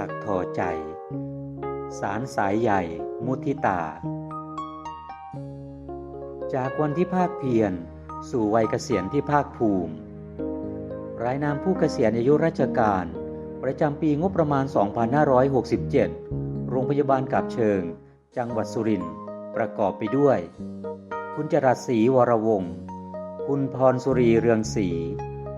ถักทอใจ สารสายใหญ่มุทิตา จากวันที่ภาคเพียรสู่วัยเกษียณที่ภาคภูมิ รายนามผู้เกษียณอายุราชการ ประจำปีงบประมาณ 2567 โรงพยาบาลกาบเชิง จังหวัดสุรินทร์ประกอบไปด้วย คุณจรัสศรีวรวงศ์คุณพรสุรีเรืองศรี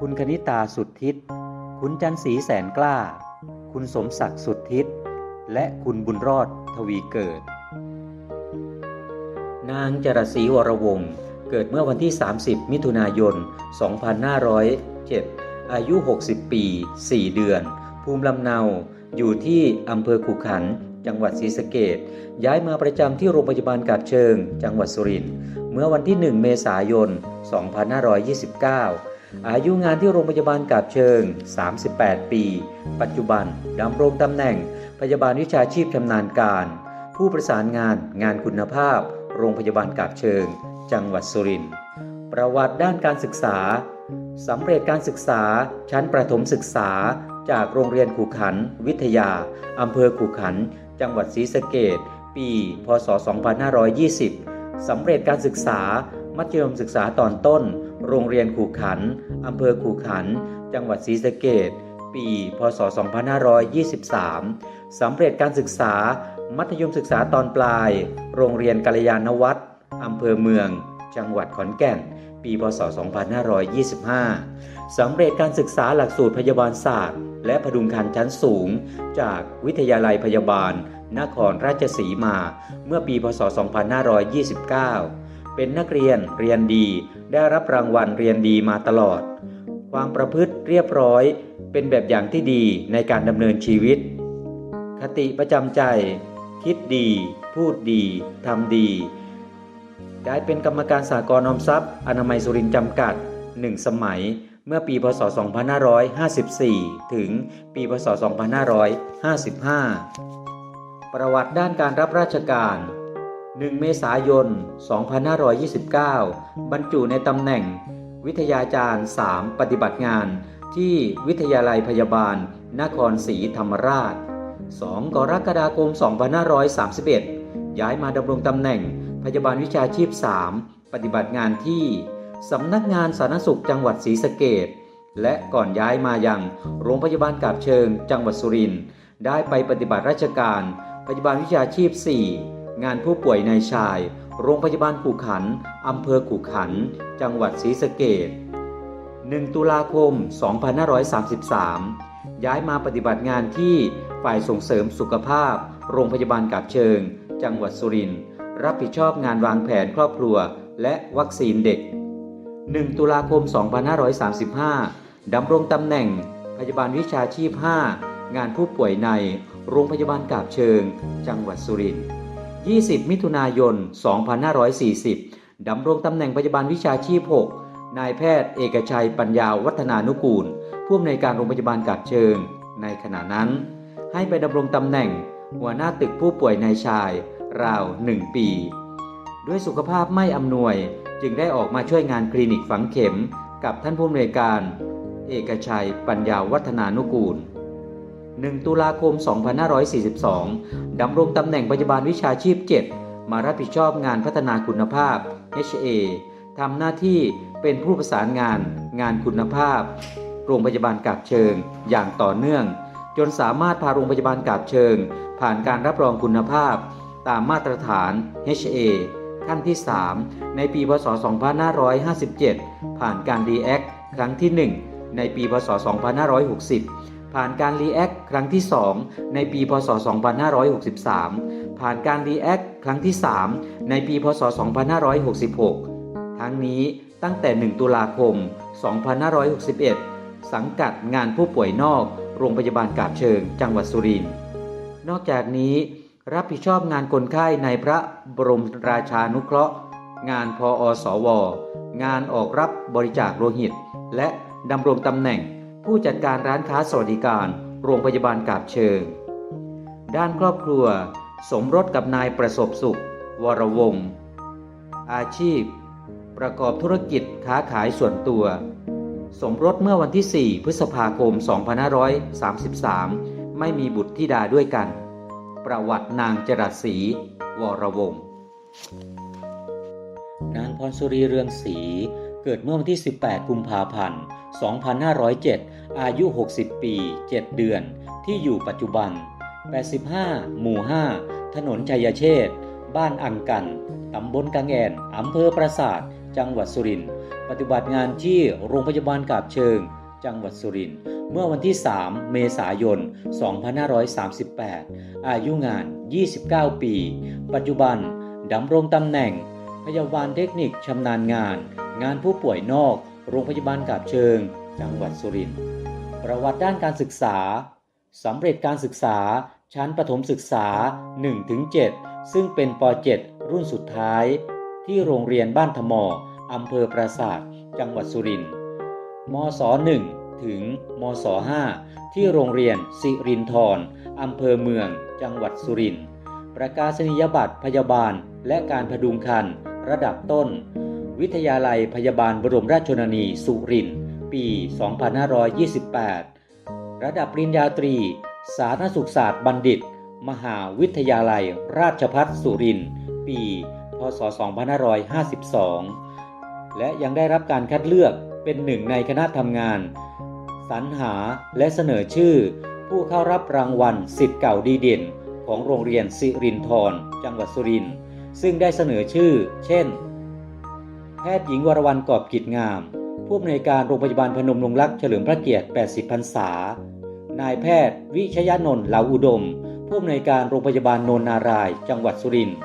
คุณคณิตาสุดทิศ คุณจันศรีแสนกล้า คุณสมศักดิ์สุดทิศ และคุณบุญรอดทวีเกิด นางจรศรีวรวงศ์เกิดเมื่อวันที่ 30 มิถุนายน 2507 อายุ 60 ปี 4 เดือน ภูมิลำเนาอยู่ที่อำเภอขุขัน จังหวัดศรีสะเกดย้ายมาประจำที่โรงพยาบาลกาบเชิง จังหวัดสุรินทร์เมื่อวันที่ 1 เมษายน 2529 อายุงานที่โรงพยาบาลกาบเชิง 38 ปี ปัจจุบันดำรงตำแหน่ง พยาบาลวิชาชีพชำนาญการ ผู้ประสานงาน งานคุณภาพ โรงพยาบาลกาบเชิง จังหวัดสุรินทร์ ประวัติด้านการศึกษาสำเร็จการศึกษาชั้นประถมศึกษา จากโรงเรียนขู่ขัน วิทยาอำเภอขู่ขัน จังหวัดศรีสะเกดปี พศ 2520 สำเร็จการศึกษา มัธยมศึกษาตอนต้น โรงเรียนขู่ขัน อำเภอขู่ขัน จังหวัดศรีสะเกดปี พศ 2523 สำเร็จการศึกษา มัธยมศึกษาตอนปลาย โรงเรียนกัลยาณวัฒน์อำเภอเมือง จังหวัดขอนแก่น ปี พศ 2525 สำเร็จการศึกษาหลักสูตรพยาบาลศาสตร์ และพดุงคันชั้นสูง จากวิทยาลัยพยาบาล นครราชสีมา เมื่อปี พศ 2529 เป็นนักเรียนเรียนดี ได้รับรางวัลเรียนดีมาตลอด ความประพฤติเรียบร้อยเป็นแบบอย่างที่ดีในการดำเนินชีวิต คติประจำใจ คิดดี พูดดีทำดีได้เป็นกรรมการสากลอมทรัพย์ อนามัยสุรินจำกัด 1 สมัย เมื่อปีพศ 2554 ถึงปีพศ 2555 ประวัติด้านการรับราชการ 1 เมษายน 2529 บรรจุในตำแหน่ง วิทยาจารย์ 3 ปฏิบัติงาน ที่วิทยาลัยพยาบาล นครศรีธรรมราช 2 กรกฎาคม 2531 ย้ายมาดำรงตำแหน่งพยาบาลวิชาชีพ 3 ปฏิบัติงานที่สำนักงานสาธารณสุขจังหวัดศรีสะเกดและก่อนย้ายมายังโรงพยาบาลกาบเชิง จังหวัดสุรินทร์ได้ไปปฏิบัติราชการ พยาบาลวิชาชีพ 4 งานผู้ป่วยในชาย โรงพยาบาลขู่ขัน อำเภอขู่ขัน จังหวัดศรีสะเกด1 ตุลาคม 2533 ย้ายมาปฏิบัติงานที่ฝ่ายส่งเสริมสุขภาพ โรงพยาบาลกาบเชิง จังหวัดสุรินทร์ รับผิดชอบงานวางแผนครอบครัว และวัคซีนเด็ก 1 ตุลาคม 2535 ดำรงตำแหน่ง พยาบาลวิชาชีพ 5 งานผู้ป่วยใน โรงพยาบาลกาบเชิง จังหวัดสุรินทร์ 20 มิถุนายน 2540 ดำรงตำแหน่งพยาบาลวิชาชีพ 6 นายแพทย์เอกชัยปัญญาวัฒนานุกูล ผู้อำนวยการโรงพยาบาลกาบเชิง ในขณะนั้น ให้ไปดำรงตำแหน่ง หัวหน้าตึกผู้ป่วยในชาย ราว 1 ปี ด้วยสุขภาพไม่อำนวยจึงได้ออกมาช่วยงานคลินิกฝังเข็ม กับท่านผู้อำนวยการ เอกชัยปัญญาวัฒนานุกูล 1 ตุลาคม 2542 ดำรงตำแหน่งพยาบาลวิชาชีพ 7 มารับผิดชอบงานพัฒนาคุณภาพ HA ทำหน้าที่เป็นผู้ประสานงานงานคุณภาพ โรงพยาบาลกาบเชิง อย่างต่อเนื่อง จนสามารถพาโรงพยาบาลกาบเชิง ผ่านการรับรองคุณภาพ ตามมาตรฐาน HA ขั้นที่ 3 ในปี พศ 2557 ผ่านการ REACT ครั้งที่ 1 ในปี พศ 2560 ผ่านการ REACT ครั้งที่ 2 ในปีพศ 2563 ผ่านการ REACT ครั้งที่ 3 ในปีพศ 2566 ทั้งนี้ตั้งแต่ 1 ตุลาคม 2561 สังกัดงานผู้ป่วยนอก โรงพยาบาลกาบเชิง จังหวัดสุรินทร์ นอกจากนี้รับผิดชอบงานคนไข้ในพระบรมราชานุเคราะห์ งานพออสว งานออกรับบริจาคโลหิต และดำรงตำแหน่ง ผู้จัดการร้านค้าสวัสดิการ โรงพยาบาลกาบเชิง ด้านครอบครัว สมรสกับนายประสบสุข วรวงศ์อาชีพ ประกอบธุรกิจค้าขายส่วนตัว สมรสเมื่อวันที่ 4 พฤษภาคม 2533 ไม่มีบุตรธิดาด้วยกัน ประวัตินางจรัสศรีวรวงศ์นางพรสุรีเรืองศรีเกิดเมื่อวันที่ 18 กุมภาพันธ์ 2507 อายุ 60 ปี 7 เดือน ที่อยู่ปัจจุบัน 85 หมู่ 5 ถนนชัยเชษฐ์บ้านอังกัน ตำบลกังแอนอำเภอปราสาท จังหวัดสุรินทร์ ปฏิบัติงานที่โรงพยาบาลกาบเชิง จังหวัดสุรินทร์ เมื่อวันที่ 3 เมษายน 2538 อายุงาน 29 ปี ปัจจุบันดำรงตำแหน่ง พยาบาลเทคนิคชำนาญงาน งานผู้ป่วยนอก โรงพยาบาลกาบเชิง จังหวัดสุรินทร์ประวัติด้านการศึกษาสำเร็จการศึกษาชั้นประถมศึกษา 1-7 ซึ่งเป็นป .7 รุ่นสุดท้าย ที่โรงเรียนบ้านทมออำเภอปราศาสาทจังหวัดสุรินทร์มศ 1 ถึงมศ 5 ที่โรงเรียนสิรินทรอำเภอเมือง จังหวัดสุรินทร์ประกาศนียบัตรพยาบาลและการพดุงครรภ์ระดับต้น วิทยาลัยพยาบาลบรมราชชนนี สุรินทร์ ปี 2528 ระดับปริญญาตรี สาธารณสุขศาสตร์บัณฑิต มหาวิทยาลัยราชภัฏสุรินทร์ ปี พศ 2552 และยังได้รับการคัดเลือกเป็นหนึ่งในคณะทำงาน สรรหาและเสนอชื่อ ผู้เข้ารับรางวัลสิทธิ์เก่าดีเด่น ของโรงเรียนสิรินทรจังหวัดสุรินทร์ ซึ่งได้เสนอชื่อ เช่น พทย์หญิงวรวรรณกอบกิจงาม ผู้อำนวยการโรงพยาบาลพนมรงรักษ์เฉลิมพระเกียรติ 80 พรรษา นายแพทย์ วิชยานนท์เหลาอุดม ผู้อำนวยการโรงพยาบาลโนนนาราย จังหวัดสุรินทร์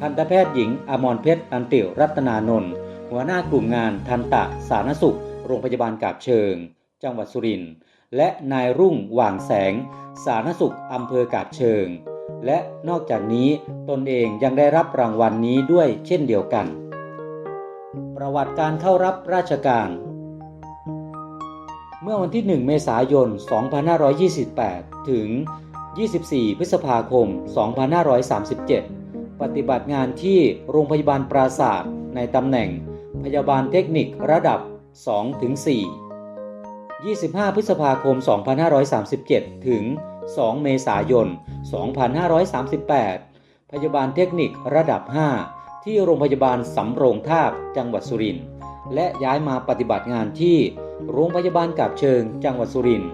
ทันตแพทย์หญิงอมรเพชร อันติวรัตนานนท์ หัวหน้ากลุ่มงานทันตะสาธารณสุข โรงพยาบาลกาบเชิง จังหวัดสุรินทร์ และนายรุ่งหว่างแสง สาธารณสุขอำเภอกาบเชิง และนอกจากนี้ตนเองยังได้รับรางวัลนนี้ด้วยเช่นเดียวกัน ประวัติการเข้ารับราชการ เมื่อวันที่ 1 เมษายน 2528 ถึง 24 พฤษภาคม 2537 ปฏิบัติงานที่โรงพยาบาลปราศาสตร์ในตำแหน่งพยาบาลเทคนิคระดับ 2-4 25 พฤษภาคม 2537 ถึง 2 เมษายน 2538 พยาบาลเทคนิคระดับ 5 ที่โรงพยาบาลสำโรงทาบจังหวัดสุรินทร์และย้ายมาปฏิบัติงานที่โรงพยาบาลกาบเชิงจังหวัดสุรินทร์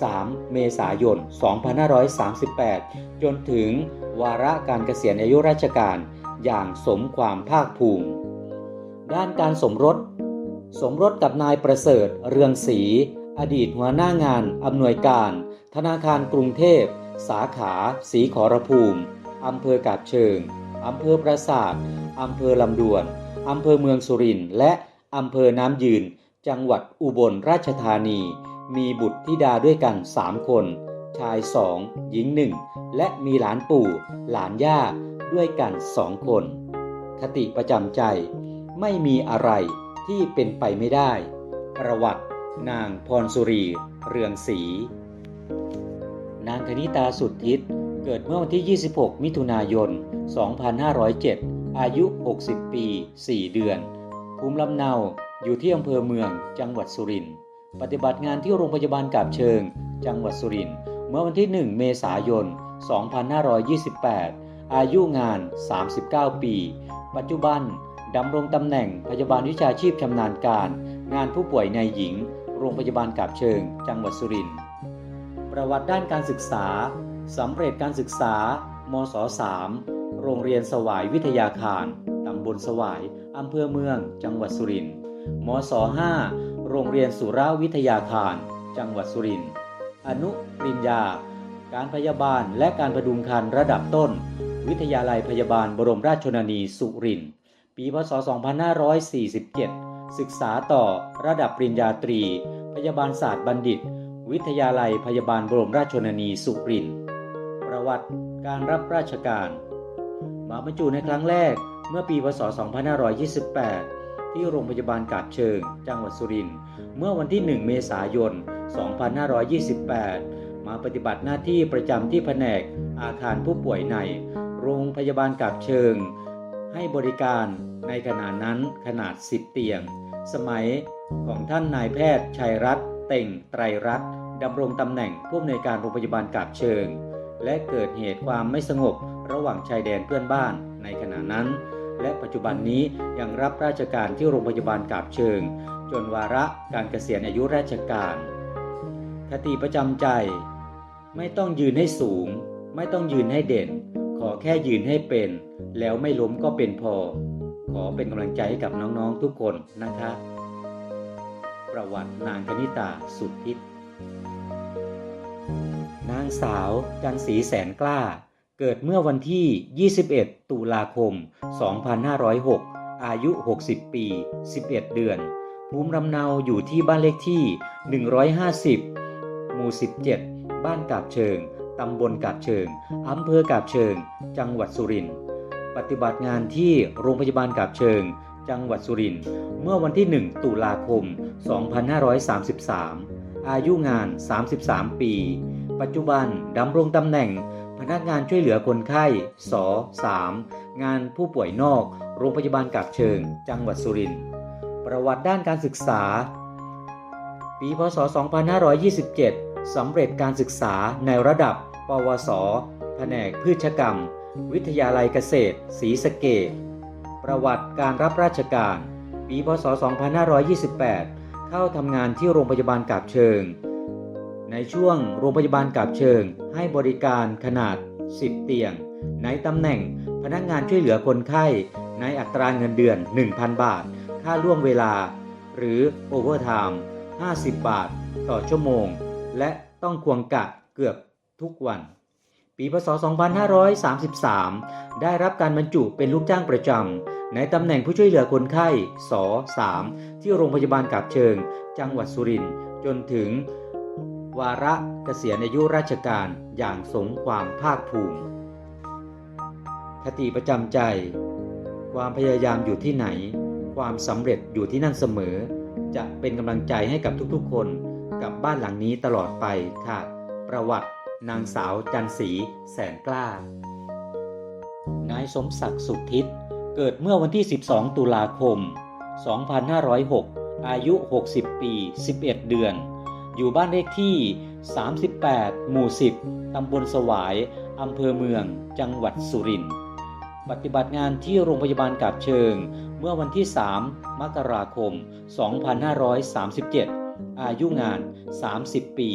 3 เมษายน 2538 จนถึงวาระการเกษียณอายุราชการอย่างสมความภาคภูมิ ด้านการสมรส สมรสกับนายประเสริฐ เรืองศรีอดีตหัวหน้างานอำนวยการ ธนาคารกรุงเทพ สาขาสีขอรภูมิอำเภอกาบเชิงอำเภอปราสาท อำเภอลำดวน อำเภอเมืองสุรินทร์และอำเภอน้ำยืน จังหวัดอุบลราชธานี มีบุตรธิดาด้วยกัน 3 คน ชายสองหญิงหนึ่งและมีหลานปู่ หลานย่าด้วยกันสองคน คติประจำใจ ไม่มีอะไรที่เป็นไปไม่ได้ ประวัติ นางพรสุรี เรืองศรีนางคณิตาสุดทิศเกิดเมื่อวันที่ 26 มิถุนายน 2507 อายุ 60 ปี 4 เดือน ภูมิลำเนาอยู่ที่อำเภอเมือง จังหวัดสุรินทร์ปฏิบัติงานที่โรงพยาบาลกาบเชิง จังหวัดสุรินทร์เมื่อวันที่ 1 เมษายน 2528 อายุงาน 39 ปี ปัจจุบันดำรงตำแหน่งพยาบาลวิชาชีพชำนาญการ งานผู้ป่วยในหญิง โรงพยาบาลกาบเชิง จังหวัดสุรินทร์ประวัติด้านการศึกษาสำเร็จการศึกษามศ 3 โรงเรียนสวายวิทยาคาร ตำบลสวาย อำเภอเมือง จังหวัดสุรินทร์มศ5โรงเรียนสุราวิทยาคาร จังหวัดสุรินทร์ อนุปริญญา การพยาบาลและการพดุงครรภ์ระดับต้น วิทยาลัยพยาบาลบรมราชชนนีสุรินทร์ ปีพศ 2547 ศึกษาต่อระดับปริญญาตรี พยาบาลศาสตร์บัณฑิต วิทยาลัยพยาบาลบรมราชชนนีสุรินทร์ ประวัติการรับราชการ มาบรรจุในครั้งแรกเมื่อปีพศ 2528 ที่โรงพยาบาลกาบเชิง จังหวัดสุรินทร์เมื่อวันที่ 1 เมษายน 2528 มาปฏิบัติหน้าที่ประจำที่แผนกอาคารผู้ป่วยใน โรงพยาบาลกาบเชิง ให้บริการในขณะนั้นขนาด 10 เตียง สมัยของท่านนายแพทย์ชัยรัตน์เต่งไตรรัตน์ดำรงตำแหน่งผู้อำนวยการโรงพยาบาลกาบเชิง และเกิดเหตุความไม่สงบระหว่างชายแดนเพื่อนบ้านในขณะนั้น และปัจจุบันนี้ยังรับราชการที่โรงพยาบาลกาบเชิง จนวาระการเกษียณอายุราชการคติประจำใจ ไม่ต้องยืนให้สูง ไม่ต้องยืนให้เด่น ขอแค่ยืนให้เป็น แล้วไม่ล้มก็เป็นพอ ขอเป็นกำลังใจให้กับน้องๆทุกคนนะคะ ประวัตินางคณิตาสุดทิศ นางสาว จันสีแสนกล้า เกิดเมื่อวันที่ 21 ตุลาคม 2506 อายุ 60 ปี 11 เดือน ภูมิลำเนาอยู่ที่บ้านเลขที่ 150 หมู่ 17 บ้านกาบเชิง ตำบลกาบเชิง อำเภอกาบเชิง จังหวัดสุรินทร์ปฏิบัติงานที่โรงพยาบาลกาบเชิง จังหวัดสุรินทร์เมื่อวันที่ 1 ตุลาคม 2533 อายุงาน 33 ปี ปัจจุบันดำรงตำแหน่ง พนักงานช่วยเหลือคนไข้ส3งานผู้ป่วยนอก โรงพยาบาลกาบเชิง จังหวัดสุรินทร์ ประวัติด้านการศึกษา ปีพศ 2527 สำเร็จการศึกษาในระดับ ปวส แผนกพืชกรรม วิทยาลัยเกษตรศรีสะเกษประวัติการรับราชการ ปีพศ 2528 เข้าทำงานที่โรงพยาบาลกาบเชิง ในช่วงโรงพยาบาลกาบเชิง ให้บริการขนาด 10 เตียง ในตำแหน่งพนักงานช่วยเหลือคนไข้ ในอัตราเงินเดือน 1,000 บาท ค่าล่วงเวลา หรือโอเวอร์ไทม์50 บาท ต่อชั่วโมง และต้องควงกะเกือบทุกวัน ปีพศ 2533 ได้รับการบรรจุเป็นลูกจ้างประจำในตำแหน่งผู้ช่วยเหลือคนไข้ส3ที่โรงพยาบาลกาบเชิง จังหวัดสุรินทร์จนถึง วาระเกษียณอายุราชการอย่างสมความภาคภูมิ คติประจำใจ ความพยายามอยู่ที่ไหน ความสำเร็จอยู่ที่นั่นเสมอ จะเป็นกำลังใจให้กับทุกๆ คนกับบ้านหลังนี้ตลอดไปค่ะ ประวัตินางสาวจันสีแสนกล้า นายสมศักดิ์สุทธิตเกิดเมื่อวันที่ 12 ตุลาคม 2506 อายุ 60 ปี 11 เดือน อยู่บ้านเลขที่ 38 หมู่ 10 ตำบลสวาย อำเภอเมือง จังหวัดสุรินทร์ ปฏิบัติงานที่โรงพยาบาลกาบเชิง เมื่อวันที่ 3 มกราคม 2537 อายุงาน 30 ปี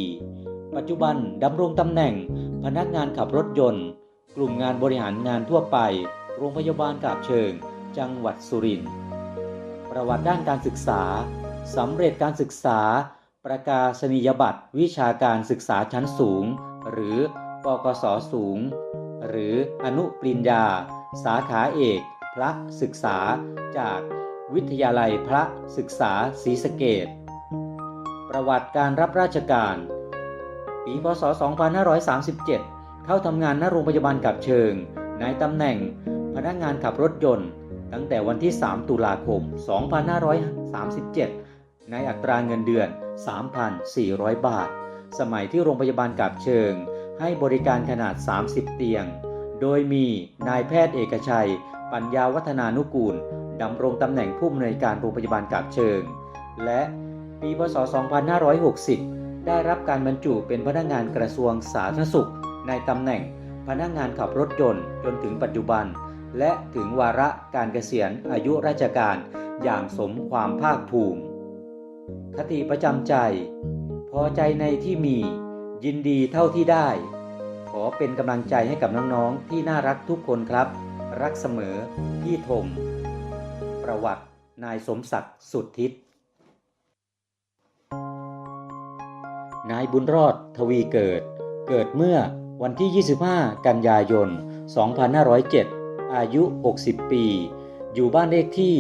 ปัจจุบันดำรงตำแหน่งพนักงานขับรถยนต์ กลุ่มงานบริหารงานทั่วไป โรงพยาบาลกาบเชิง จังหวัดสุรินทร์ ประวัติด้านการศึกษาสำเร็จการศึกษา ประกาศนียบัตรวิชาการศึกษาชั้นสูง หรือปกศสูง หรืออนุปริญญา สาขาเอก พระศึกษาจากวิทยาลัยพระศึกษาศรีสเกดประวัติการรับราชการ ปีพศ 2537 เข้าทำงานณโรงพยาบาลกับเชิง ในตำแหน่งพนักงานขับรถยนต์ ตั้งแต่วันที่ 3 ตุลาคม 2537 ในอัตราเงินเดือน 3,400 บาท สมัยที่โรงพยาบาลกับเชิง ให้บริการขนาด 30 เตียง โดยมีนายแพทย์เอกชัย ปัญญาวัฒนานุกูลดำรงตำแหน่งผู้อำนวยการโรงพยาบาลกาบเชิง และปีพศ 2560 ได้รับการบรรจุเป็นพนักงานกระทรวงสาธารณสุข ในตำแหน่งพนักงานขับรถยนต์จนถึงปัจจุบัน และถึงวาระการเกษียณอายุราชการอย่างสมความภาคภูมิ คติประจำใจ พอใจในที่มี ยินดีเท่าที่ได้ ขอเป็นกำลังใจให้กับน้องๆที่น่ารักทุกคนครับ รักเสมอ พี่ธมประวัตินายสมศักดิ์สุดทิศนายบุญรอดทวีเกิด เกิดเมื่อวันที่ 25 กันยายน 2507 อายุ 60 ปี อยู่บ้านเลขที่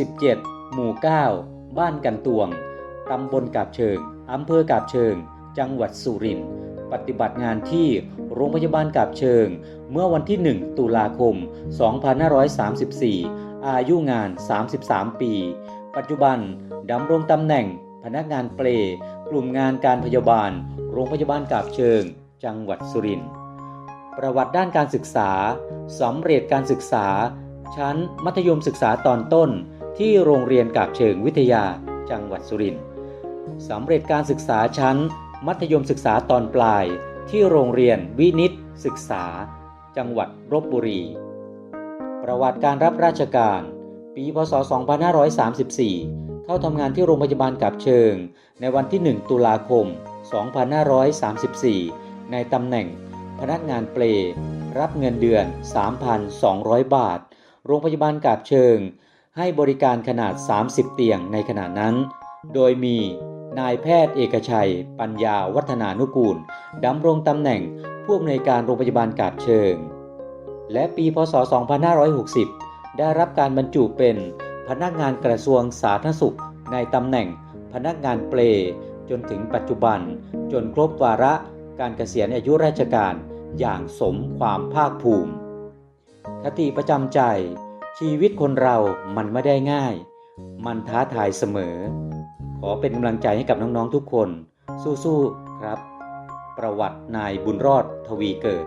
67 หมู่ 9 บ้านกันตวง ตำบลกาบเชิง อำเภอกาบเชิง จังหวัดสุรินทร์ ปฏิบัติงานที่โรงพยาบาลกาบเชิง เมื่อวันที่ 1 ตุลาคม 2534 อายุงาน 33 ปี ปัจจุบันดำรงตำแหน่งพนักงานเปลกลุ่มงานการพยาบาล โรงพยาบาลกาบเชิง จังหวัดสุรินทร์ ประวัติด้านการศึกษาสำเร็จการศึกษา ชั้นมัธยมศึกษาตอนต้น ที่โรงเรียนกาบเชิงวิทยาจังหวัดสุรินทร์สำเร็จการศึกษาชั้น มัธยมศึกษาตอนปลาย ที่โรงเรียนวินิตศึกษา จังหวัดลบบุรี ประวัติการรับราชการ ปีพศ 2534 เข้าทำงานที่โรงพยาบาลกับเชิง ในวันที่ 1 ตุลาคม 2534 ในตำแหน่งพนักงานเปลรับเงินเดือน 3,200 บาท โรงพยาบาลกาบเชิง ให้บริการขนาด 30 เตียงในขณะนั้น โดยมีนายแพทย์เอกชัย ปัญญาวัฒนานุกูลดำรงตำแหน่งผู้อำนวยการโรงพยาบาลกาบเชิง และปีพศ 2560 ได้รับการบรรจุเป็นพนักงานกระทรวงสาธารณสุขในตำแหน่งพนักงานเปลจนถึงปัจจุบัน จนครบวาระการเกษียณอายุราชการอย่างสมความภาคภูมิ คติประจำใจ ชีวิตคนเรามันไม่ได้ง่าย มันท้าทายเสมอ ขอเป็นกำลังใจให้กับน้องๆทุกคน สู้ๆครับ ประวัตินายบุญรอดทวีเกิด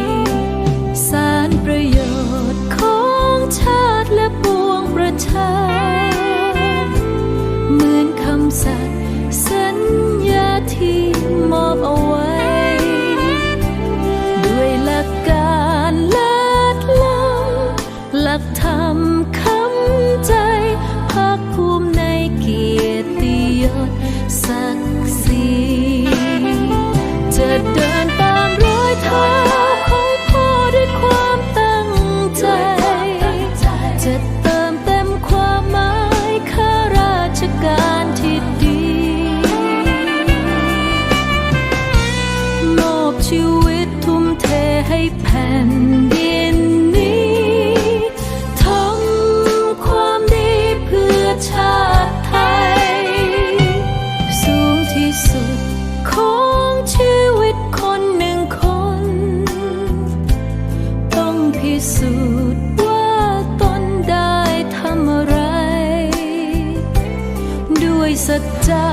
จะ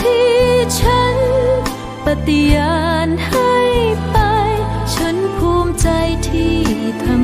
ที่ฉัน ปฏิญาณให้ไป ฉันภูมิใจที่ทำ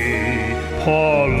Paul.